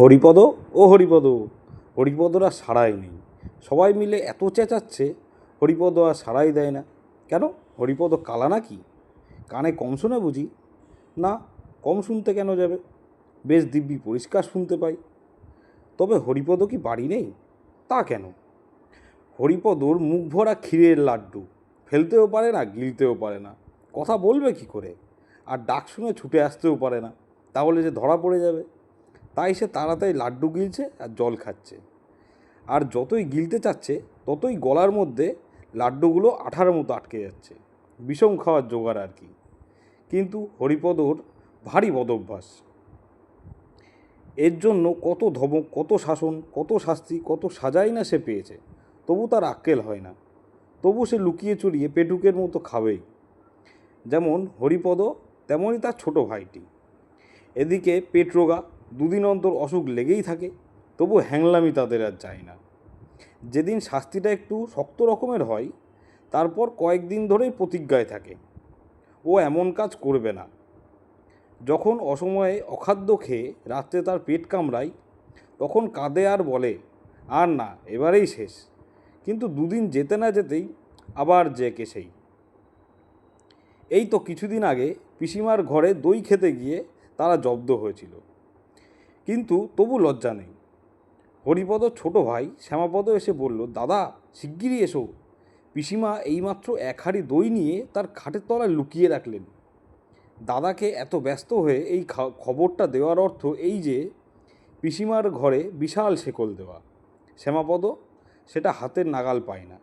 হরিপদ ও হরিপদ হরিপদরা সাড়াই নেই। সবাই মিলে এত চেঁচাচ্ছে, হরিপদ আর সাড়াই দেয় না। কেন? হরিপদ কালা নাকি? কানে কম শোনে বুঝি। না, কম শুনতে কেন যাবে? বেশ দিব্যি পরিষ্কার শুনতে পাই। তবে হরিপদ কি বাড়ি নেই? তা কেন? হরিপদর মুখ ভরা ক্ষীরের লাড্ডু। ফেলতেও পারে না, গিলতেও পারে না। কথা বলবে কি করে? আর ডাক শুনে ছুটে আসতেও পারে না। তাহলে যে ধরা পড়ে যাবে। তাই সে তাড়াতাড়ি লাড্ডু গিলছে আর জল খাচ্ছে। আর যতই গিলতে চাচ্ছে, ততই গলার মধ্যে লাড্ডুগুলো আঠার মতো আটকে যাচ্ছে। বিষম খাওয়ার জোগাড় আর কি। কিন্তু হরিপদর ভারী বদভ্যাস। এর জন্য কত ধমক, কত শাসন, কত শাস্তি, কত সাজাই না সে পেয়েছে। তবু তার আক্কেল হয় না। তবু সে লুকিয়ে চুরিয়ে পেটুকের মতো খাবেই। যেমন হরিপদ তেমনই তার ছোট ভাইটি। এদিকে পেট রোগা দুদিন অন্তর অসুখ লেগেই থাকে, তবু হ্যাংলামি তাদের আর যায় না। যেদিন শাস্তিটা একটু শক্ত রকমের হয়, তারপর কয়েকদিন ধরেই প্রতিজ্ঞায় থাকে, ও এমন কাজ করবে না। যখন অসময়ে অখাদ্য খেয়ে রাত্রে তার পেট কামড়ায়, তখন কাঁদে আর বলে, আর না, এবারেই শেষ। কিন্তু দুদিন যেতে না যেতেই আবার যে কে সেই। এই তো কিছুদিন আগে পিসিমার ঘরে দই খেতে গিয়ে তারা জব্দ হয়েছিল। কিন্তু তবু লজ্জা নেই। হরিপদ ছোট ভাই শ্যামাপদ এসে বলল, দাদা, শিগগিরই এসো। পিসিমা এইমাত্র এক দই নিয়ে তার খাটের তলায় লুকিয়ে রাখলেন। দাদাকে এত ব্যস্ত হয়ে এই খবরটা দেওয়ার অর্থ এই যে, পিসিমার ঘরে বিশাল শেকল দেওয়া। শ্যামাপদ সেটা হাতের নাগাল পায় না।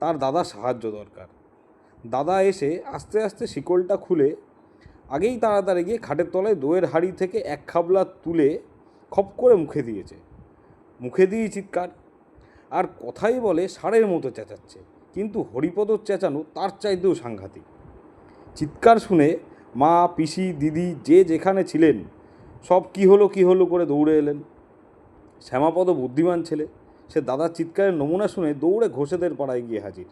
তার দাদা সাহায্য দরকার। দাদা এসে আস্তে আস্তে শিকলটা খুলে আগেই তাড়াতাড়ি গিয়ে খাটের তলায় দইয়ের হাঁড়ি থেকে এক খাবলা তুলে খপ করে মুখে দিয়েছে। মুখে দিয়েই চিৎকার। আর কথাই বলে ষাঁড়ের মতো চেঁচাচ্ছে। কিন্তু হরিপদর চেঁচানো তার চাইতেও সাংঘাতিক। চিৎকার শুনে মা, পিসি, দিদি যে যেখানে ছিলেন, সব কি হলো কি হলো করে দৌড়ে এলেন। শ্যামাপদ বুদ্ধিমান ছেলে, সে দাদার চিৎকারের নমুনা শুনে দৌড়ে ঘোষেদের পাড়ায় গিয়ে হাজির।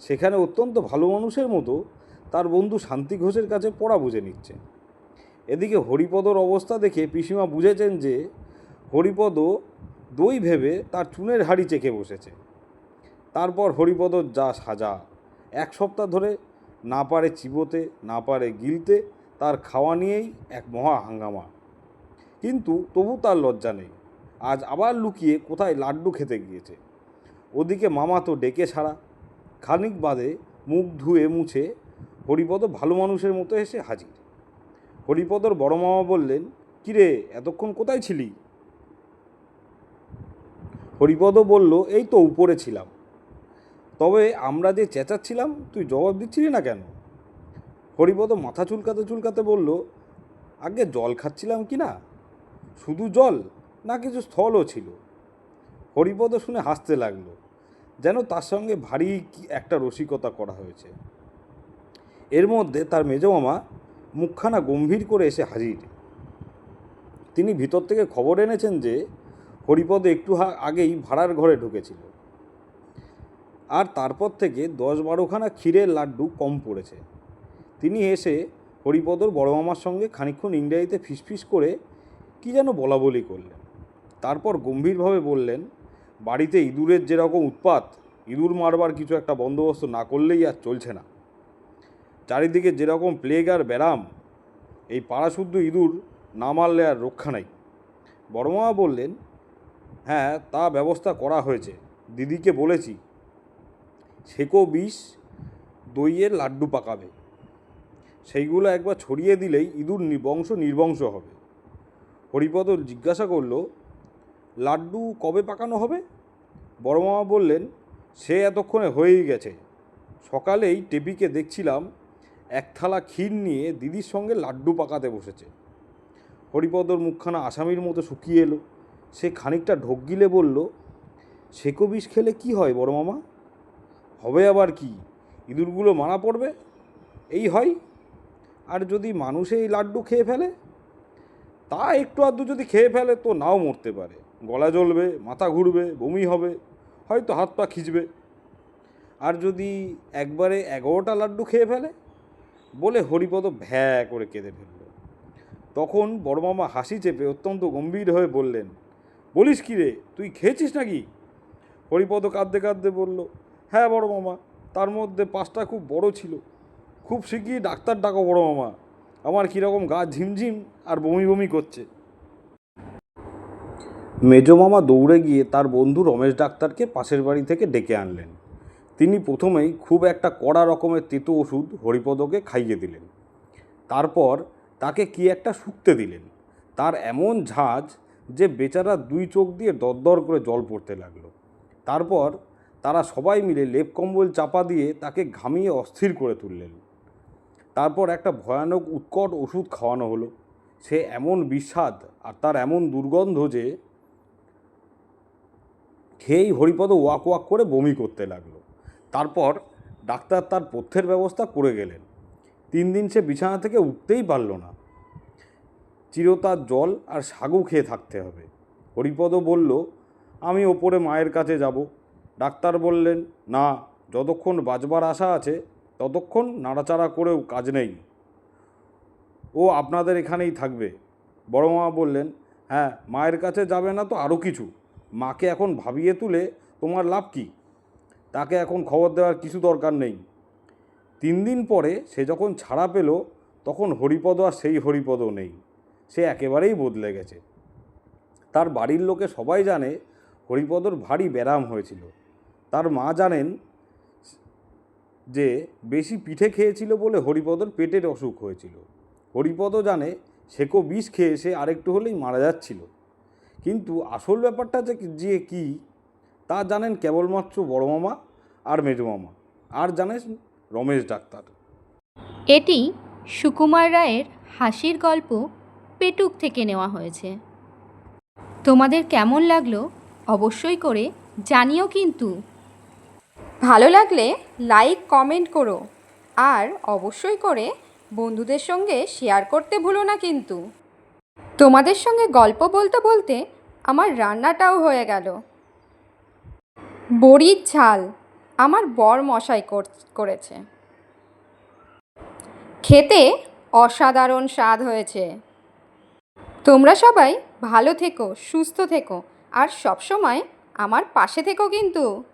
সেখানে অত্যন্ত ভালো মানুষের মতো তার বন্ধু শান্তি ঘোষের কাছে পড়া বুঝে নিচ্ছে। এদিকে হরিপদর অবস্থা দেখে পিসিমা বুঝেছেন যে হরিপদ দই ভেবে তার চুনের হাড়ি চেখে বসেছে। তারপর হরিপদর যা সাজা, এক সপ্তাহ ধরে না পারে চিবোতে, না পারে গিলতে, তার খাওয়া নিয়েই এক মহা হাঙ্গামা। কিন্তু তবু তার লজ্জা নেই। আজ আবার লুকিয়ে কোথায় লাড্ডু খেতে গিয়েছে। ওদিকে মামা তো ডেকে ছাড়া খানিক বাদে মুখ ধুয়ে মুছে হরিপদ ভালো মানুষের মতো এসে হাজির। হরিপদর বড় মামা বললেন, কিরে, এতক্ষণ কোথায় ছিলি? হরিপদ বলল, এই তো উপরে ছিলাম। তবে আমরা যে চেঁচাচ্ছিলাম, তুই জবাব দিচ্ছিলি না কেন? হরিপদ মাথা চুলকাতে চুলকাতে বলল, আগে জল খাচ্ছিলাম কি না? শুধু জল, না কিছু স্থলও ছিল? হরিপদ শুনে হাসতে লাগল, যেন তার সঙ্গে ভারী একটা রসিকতা করা হয়েছে। এর মধ্যে তার মেজমামা মুখখানা গম্ভীর করে এসে হাজির। তিনি ভিতর থেকে খবর এনেছেন যে হরিপদ একটু আগেই ভাড়ার ঘরে ঢুকেছিল। আর তারপর থেকে দশ বারোখানা ক্ষীরের লাড্ডু কম পড়েছে। তিনি এসে হরিপদর বড় মামার সঙ্গে খানিকক্ষণ ইংরেজিতে ফিসফিস করে কি যেন বলা বলি করলেন। তারপর গম্ভীরভাবে বললেন, বাড়িতে ইঁদুরের যেরকম উৎপাত, ইঁদুর মারবার কিছু একটা বন্দোবস্ত না করলেই আর চলছে না। চারিদিকে যেরকম প্লেগ আর ব্যারাম, এই পাড়াশুদ্ধ ইঁদুর না মারলে আর রক্ষা নাই। বড় মামা বললেন হ্যাঁ তা ব্যবস্থা করা হয়েছে। দিদিকে বলেছি সেকো বিষ, দইয়ের লাড্ডু পাকাবে। সেইগুলো একবার ছড়িয়ে দিলেই ইঁদুর বংশ নির্বংশ হবে। হরিপদ জিজ্ঞাসা করল, লাড্ডু কবে পাকানো হবে? বড় মামা বললেন, সে এতক্ষণে হয়েই গেছে। সকালেই টেপিকে দেখছিলাম এক থালা ক্ষীর নিয়ে দিদির সঙ্গে লাড্ডু পাকাতে বসেছে। হরিপদর মুখখানা আসামির মতো শুকিয়ে এলো। সে খানিকটা ঢোক গিলে বলল সেকো বিষ খেলে কি হয় বড় মামা? হবে আবার কি? ইঁদুরগুলো মারা পড়বে? এই হয়? আর যদি মানুষ এই লাড্ডু খেয়ে ফেলে? তা একটু আধটু যদি খেয়ে ফেলে তো নাও মরতে পারে। গলা জ্বলবে, মাথা ঘুরবে, বমি হবে, হয়তো হাত পা খিচবে। আর যদি একবারে এগারোটা লাড্ডু খেয়ে ফেলে? বলে হরিপদ ভ্যা করে কেঁদে ফেলল। তখন বড় মামা হাসি চেপে অত্যন্ত গম্ভীর হয়ে বললেন, বলিস কি রে, তুই খেয়েছিস নাকি? হরিপদ কাঁদতে কাঁদতে বলল হ্যাঁ বড় মামা, তার মধ্যে পাঁচটা খুব বড় ছিল। খুব শিগগিরই ডাক্তার ডাকো বড় মামা, আমার কীরকম গা ঝিমঝিম আর বমি বমি করছে। মেজো মামা দৌড়ে গিয়ে তার বন্ধু রমেশ ডাক্তারকে পাশের বাড়ি থেকে ডেকে আনলেন। তিনি প্রথমেই খুব একটা কড়া রকমের তেতো ওষুধ হরিপদকে খাইয়ে দিলেন। তারপর তাকে কি একটা শুকতে দিলেন। তার এমন ঝাঁজ যে বেচারা দুই চোখ দিয়ে দরদর করে জল পড়তে লাগল। তারপর তারা সবাই মিলে লেপ কম্বল চাপা দিয়ে তাকে ঘামিয়ে অস্থির করে তুললেন। তারপর একটা ভয়ানক উৎকট ওষুধ খাওয়ানো হলো। সে এমন বিস্বাদ আর তার এমন দুর্গন্ধ যে খেয়েই হরিপদ ওয়াক ওয়াক করে বমি করতে লাগল। তারপর ডাক্তার তার পথ্যের ব্যবস্থা করে গেলেন। তিন দিন সে বিছানা থেকে উঠতেই পারল না। চিরতার জল আর সাগু খেয়ে থাকতে হবে। হরিপদ বলল, আমি ওপরে মায়ের কাছে যাব। ডাক্তার বললেন, না, যতক্ষণ বাজবার আশা আছে, ততক্ষণ নাড়াচাড়া করেও কাজ নেই। ও আপনাদের এখানেই থাকবে। বড় মামা বললেন হ্যাঁ মায়ের কাছে যাবে না তো আরও কিছু। মাকে এখন ভাবিয়ে তুলে তোমার লাভ কি? তাকে এখন খবর দেওয়ার কিছু দরকার নেই। তিন দিন পরে সে যখন ছাড়া পেল, তখন হরিপদ আর সেই হরিপদ নেই। সে একেবারেই বদলে গেছে। তার বাড়ির লোকে সবাই জানে হরিপদর ভারী ব্যারাম হয়েছিল। তার মা জানেন যে বেশি পিঠে খেয়েছিল বলে হরিপদর পেটের অসুখ হয়েছিল। হরিপদও জানে সেকো বিষ খেয়ে সে আরেকটু হলেই মারা যাচ্ছিল। কিন্তু আসল ব্যাপারটা যে যে কী তা জানেন কেবলমাত্র বড় মামা আর মেজো মামা। আর জানেন রমেশ ডাক্তার। এটি সুকুমার রায়ের হাসির গল্প পেটুক থেকে নেওয়া হয়েছে। তোমাদের কেমন লাগল অবশ্যই করে জানিও কিন্তু। ভালো লাগলে লাইক কমেন্ট করো। আর অবশ্যই করে বন্ধুদের সঙ্গে শেয়ার করতে ভুলো না কিন্তু। তোমাদের সঙ্গে গল্প বলতে বলতে আমার রান্নাটাও হয়ে গেল। বড়ির ঝাল আমার বর মশাই কর- করেছে। খেতে অসাধারণ স্বাদ হয়েছে। তোমরা সবাই ভালো থেকো, সুস্থ থেকো, আর সবসময় আমার পাশে থেকো কিন্তু।